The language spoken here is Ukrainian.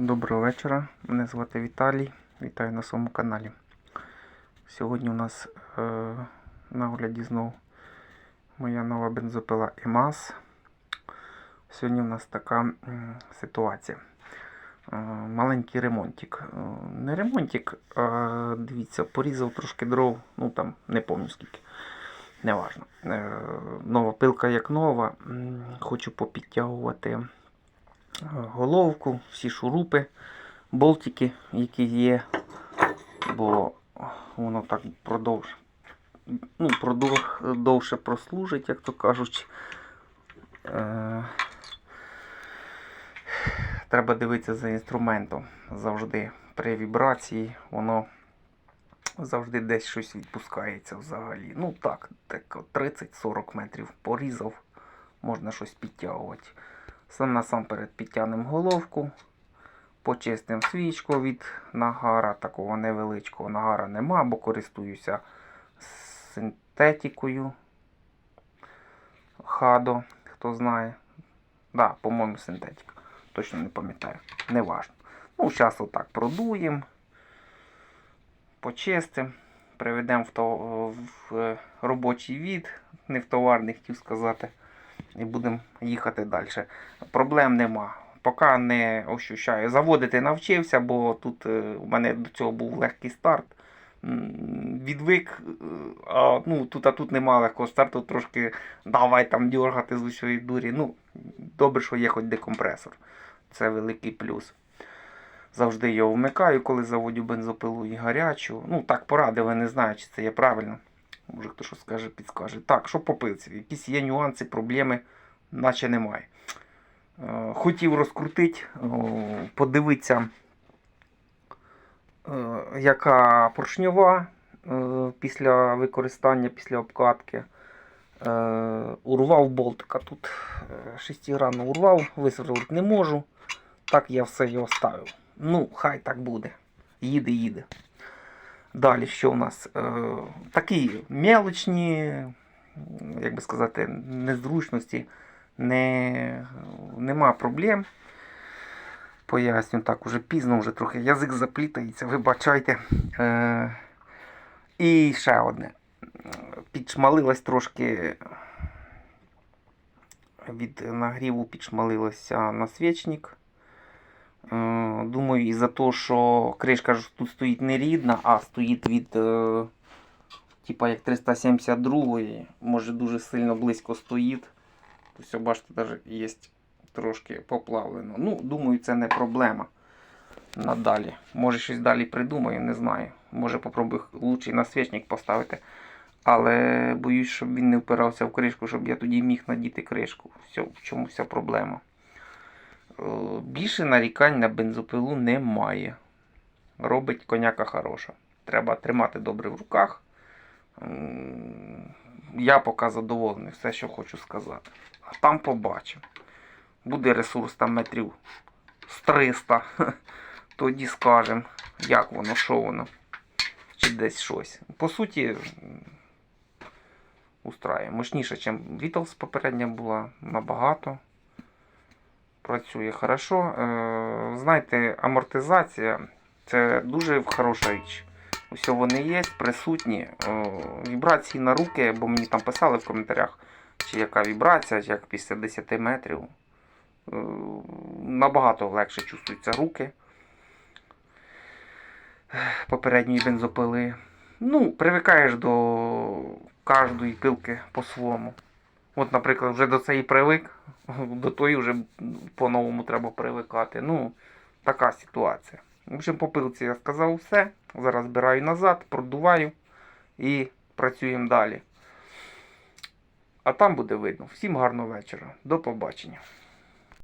Доброго вечора. Мене звати Віталій. Вітаю на своєму каналі. Сьогодні у нас е, на огляді знов моя нова бензопила EMAS. Сьогодні у нас така м, ситуація. Е, маленький ремонтик. Е, не ремонтик, а дивіться, порізав трошки дров, ну там не пам'ятаю скільки. Неважно. Е, нова пилка як нова. Хочу попідтягувати головку, всі шурупи, болтики, які є, бо воно так продовж, ну, продов, довше прослужить, як то кажуть. Е, треба дивитися за інструментом. Завжди при вібрації воно завжди десь щось відпускається взагалі. Ну так, так 30-40 метрів порізав, можна щось підтягувати. Сам насамперед підтягнемо головку, почистимо свічку від нагара, такого невеличкого нагара нема, бо користуюся синтетикою. Хадо, хто знає. Да, по-моєму, синтетика. Точно не пам'ятаю. Неважно. Ну, зараз отак продуємо, почистимо, приведемо в, в робочий від, не в товарний, хотів сказати і будемо їхати далі. Проблем нема. Поки не ощущаю. Заводити навчився, бо тут е, у мене до цього був легкий старт. Відвик, е, а ну, тут, а тут нема легкого старту, трошки давай там дергати з усієї дурі. Ну, добре, що є хоч декомпресор. Це великий плюс. Завжди його вмикаю, коли заводю бензопилу і гарячу. Ну, так порадили, не знаю, чи це є правильно. Може хто що скаже, підскаже. Так, що по пилці? Якісь є нюанси, проблеми, наче немає. Е, Хотів розкрутити, подивитися, е, яка поршньова е, після використання, після обкатки. Е, Урвав болтика. Тут е, шестигранну урвав, висверлити не можу. Так я все його ставив. Ну, хай так буде. Їде, їде. Далі, що у нас? Е, такі мелочні, як би сказати, незручності, не, нема проблем. Поясню так, уже пізно, вже трохи язик заплітається, вибачайте. Е, і ще одне. Підшмалилась трошки від нагріву підшмалилося насвічник. Е, Думаю, із-за того, що кришка ж тут стоїть не рідна, а стоїть від е, типа як 372 може дуже сильно близько стоїть. Ось, бачите, навіть є трошки поплавлено. Ну, думаю, це не проблема. Надалі. Може щось далі придумаю, не знаю. Може попробую лучший насвічник поставити. Але боюсь, щоб він не впирався в кришку, щоб я тоді міг надіти кришку. Все, в чому вся проблема. Е, Більше нарікань на бензопилу немає. Робить коняка хороша. Треба тримати добре в руках. Я поки задоволений, все, що хочу сказати. А там побачимо. Буде ресурс там метрів з 300. Тоді скажемо, як воно, що воно. Чи десь щось. По суті, устраює. Мощніше, ніж Beatles попередня була набагато працює хорошо. Е, знаєте, амортизація це дуже хороша річ. Усе вони є, присутні. Е, вібрації на руки, бо мені там писали в коментарях, чи яка вібрація, чи як після 10 метрів. Е, набагато легше чувствуються руки попередньої бензопили. Ну, привикаєш до кожної пилки по-своєму. От, наприклад, вже до цієї привик, до тої вже по-новому треба привикати. Ну, така ситуація. В общем, по пилці я сказав все. Зараз збираю назад, продуваю і працюємо далі. А там буде видно. Всім гарного вечора. До побачення.